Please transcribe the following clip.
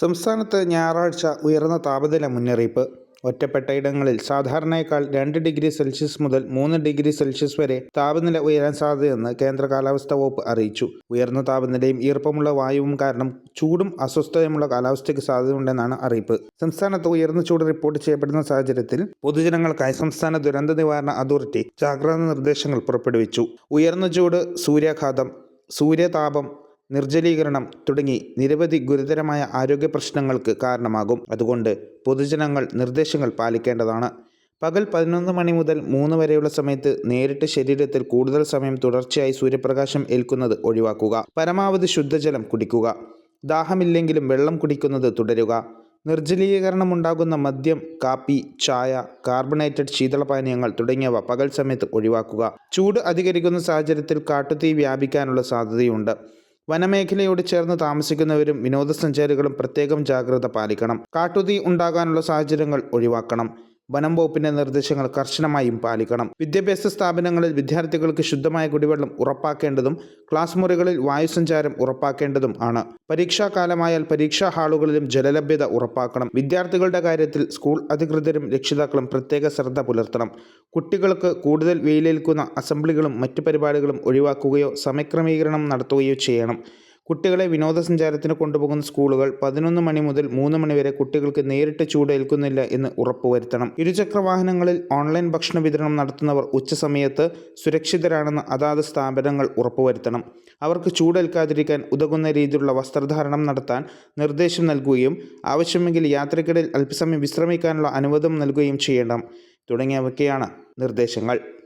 സംസ്ഥാനത്ത് ഞായറാഴ്ച ഉയർന്ന താപനില മുന്നറിയിപ്പ്. ഒറ്റപ്പെട്ടയിടങ്ങളിൽ സാധാരണയേക്കാൾ രണ്ട് ഡിഗ്രി സെൽഷ്യസ് മുതൽ മൂന്ന് ഡിഗ്രി സെൽഷ്യസ് വരെ താപനില ഉയരാൻ സാധ്യതയെന്ന് കേന്ദ്ര കാലാവസ്ഥാ വകുപ്പ് അറിയിച്ചു. ഉയർന്ന താപനിലയും ഈർപ്പമുള്ള വായുവും കാരണം ചൂടും അസ്വസ്ഥതയുമുള്ള കാലാവസ്ഥയ്ക്ക് സാധ്യതയുണ്ടെന്നാണ് അറിയിപ്പ്. സംസ്ഥാനത്ത് ഉയർന്ന ചൂട് റിപ്പോർട്ട് ചെയ്യപ്പെടുന്ന സാഹചര്യത്തിൽ പൊതുജനങ്ങൾക്കായി സംസ്ഥാന ദുരന്ത നിവാരണ അതോറിറ്റി ജാഗ്രതാ നിർദ്ദേശങ്ങൾ പുറപ്പെടുവിച്ചു. ഉയർന്ന ചൂട് സൂര്യാഘാതം സൂര്യതാപം നിർജലീകരണം തുടങ്ങി നിരവധി ഗുരുതരമായ ആരോഗ്യ പ്രശ്നങ്ങൾക്ക് കാരണമാകും. അതുകൊണ്ട് പൊതുജനങ്ങൾ നിർദ്ദേശങ്ങൾ പാലിക്കേണ്ടതാണ്. പകൽ പതിനൊന്ന് മണി മുതൽ മൂന്ന് വരെയുള്ള സമയത്ത് നേരിട്ട് ശരീരത്തിൽ കൂടുതൽ സമയം തുടർച്ചയായി സൂര്യപ്രകാശം ഏൽക്കുന്നത് ഒഴിവാക്കുക. പരമാവധി ശുദ്ധജലം കുടിക്കുക. ദാഹമില്ലെങ്കിലും വെള്ളം കുടിക്കുന്നത് തുടരുക. നിർജലീകരണം ഉണ്ടാകുന്ന മദ്യം കാപ്പി ചായ കാർബണേറ്റഡ് ശീതളപാനീയങ്ങൾ തുടങ്ങിയവ പകൽ സമയത്ത് ഒഴിവാക്കുക. ചൂട് അധികരിക്കുന്ന സാഹചര്യത്തിൽ കാട്ടുതീ വ്യാപിക്കാനുള്ള സാധ്യതയുണ്ട്. വനമേഖലയോട് ചേർന്ന് താമസിക്കുന്നവരും വിനോദസഞ്ചാരികളും പ്രത്യേകം ജാഗ്രത പാലിക്കണം. കാട്ടുതീ ഉണ്ടാകാനുള്ള സാഹചര്യങ്ങൾ ഒഴിവാക്കണം. വനം വകുപ്പിന്റെ നിർദ്ദേശങ്ങൾ കർശനമായും പാലിക്കണം. വിദ്യാഭ്യാസ സ്ഥാപനങ്ങളിൽ വിദ്യാർത്ഥികൾക്ക് ശുദ്ധമായ കുടിവെള്ളം ഉറപ്പാക്കേണ്ടതും ക്ലാസ് മുറികളിൽ വായുസഞ്ചാരം ഉറപ്പാക്കേണ്ടതും ആണ്. പരീക്ഷാ കാലമായാൽ പരീക്ഷാ ഹാളുകളിലും ജലലഭ്യത ഉറപ്പാക്കണം. വിദ്യാർത്ഥികളുടെ കാര്യത്തിൽ സ്കൂൾ അധികൃതരും രക്ഷിതാക്കളും പ്രത്യേക ശ്രദ്ധ പുലർത്തണം. കുട്ടികൾക്ക് കൂടുതൽ വെയിലേൽക്കുന്ന അസംബ്ലികളും മറ്റു പരിപാടികളും ഒഴിവാക്കുകയോ സമയക്രമീകരണം നടത്തുകയോ ചെയ്യണം. കുട്ടികളെ വിനോദസഞ്ചാരത്തിന് കൊണ്ടുപോകുന്ന സ്കൂളുകൾ പതിനൊന്ന് മണി മുതൽ മൂന്ന് മണി വരെ കുട്ടികൾക്ക് നേരിട്ട് ചൂട് ഏൽക്കുന്നില്ല എന്ന് ഉറപ്പുവരുത്തണം. ഇരുചക്ര വാഹനങ്ങളിൽ ഓൺലൈൻ ഭക്ഷണ വിതരണം നടത്തുന്നവർ ഉച്ചസമയത്ത് സുരക്ഷിതരാണെന്ന് അതാത് സ്ഥാപനങ്ങൾ ഉറപ്പുവരുത്തണം. അവർക്ക് ചൂടേൽക്കാതിരിക്കാൻ ഉതകുന്ന രീതിയിലുള്ള വസ്ത്രധാരണം നടത്താൻ നിർദ്ദേശം നൽകുകയും ആവശ്യമെങ്കിൽ യാത്രക്കിടയിൽ അല്പസമയം വിശ്രമിക്കാനുള്ള അനുവാദം നൽകുകയും ചെയ്യണം. തുടങ്ങിയവയ്ക്കെയാണ് നിർദ്ദേശങ്ങൾ.